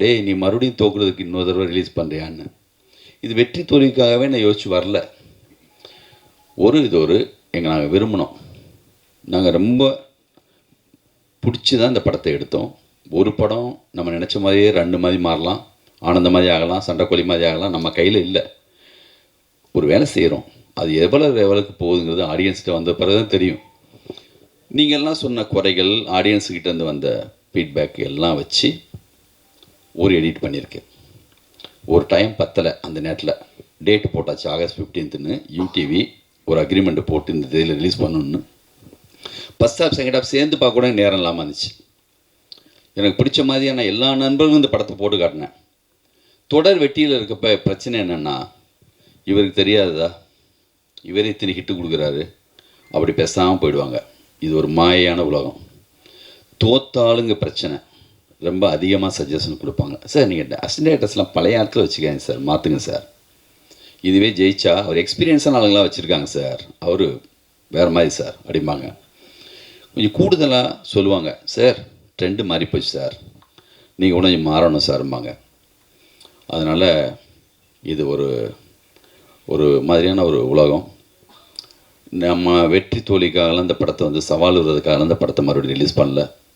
டேய் நீ மறுபடியும் தோக்குறதுக்கு இன்னொரு தடவை ரிலீஸ் பண்ணுறியான்னு இது வெற்றி தோல்விக்காகவே நான் யோசிச்சு வரல. ஒரு இது ஒரு எங்கள் நாங்கள் விரும்பினோம். நாங்கள் ரொம்ப பிடிச்சி தான் இந்த படத்தை எடுத்தோம். ஒரு படம் நம்ம நினச்ச மாதிரியே ரெண்டு மாதிரி மாறலாம் ஆனந்த மாதிரி ஆகலாம் சண்டைக்கோழி மாதிரி ஆகலாம் நம்ம கையில் இல்லை. ஒரு வேலை செய்கிறோம் அது எவ்வளோ லெவலுக்கு போகுதுங்கிறது ஆடியன்ஸ்கிட்ட வந்த பிறகு தான் தெரியும் நீங்கள்லாம் சொன்ன குறைகள் ஆடியன்ஸுக்கிட்டேருந்து வந்த ஃபீட்பேக் எல்லாம் வச்சு ஒரு எடிட் பண்ணியிருக்கேன் ஒரு டைம் பத்தலை அந்த நேரத்தில். டேட் போட்டாச்சு ஆகஸ்ட் ஃபிஃப்டீன்த்துன்னு யூடிவி ஒரு அக்ரிமெண்ட் போட்டு இந்த இதில் ரிலீஸ் பண்ணணுன்னு ஃபஸ்ட் ஹாஃப் செகண்ட் ஹாஃப் சேர்ந்து பார்க்க கூட நேரம் இல்லாமல் இருந்துச்சு. எனக்கு பிடிச்ச மாதிரியான எல்லா நண்பர்களும் இந்த படத்தை போட்டு காட்டினேன். தொடர் வெட்டியில் இருக்கப்ப பிரச்சனை என்னென்னா இவருக்கு தெரியாததா? இவரே இத்தனை ஹிட்டு கொடுக்குறாரு. அப்படி பேசாமல் போயிடுவாங்க. இது ஒரு மாயையான உலகம். தோத்தாளுங்க பிரச்சனை. ரொம்ப அதிகமாக சஜஷன் கொடுப்பாங்க. சார் நீங்கள் அசிஸ்டன்ட் பழைய ஆட்கள் வச்சுக்காங்க சார் மாற்றுங்க சார் இதுவே ஜெயிச்சா அவர் எக்ஸ்பீரியன்ஸான ஆளுங்களாம் வச்சுருக்காங்க சார் அவர் வேறு மாதிரி சார் அப்படிம்பாங்க. கொஞ்சம் கூடுதலாக சொல்லுவாங்க சார் ட்ரெண்டு மாறி போச்சு சார் நீங்கள் கொஞ்சம் மாறணும் சார்ம்பாங்க அதனால் இது ஒரு ஒரு மாதிரியான ஒரு உலகம். நம்ம வெற்றி தோழிக்காகலாம் இந்த படத்தை வந்து சவால் விடுறதுக்காகலாம் இந்த படத்தை மறுபடியும் ரிலீஸ் பண்ணல.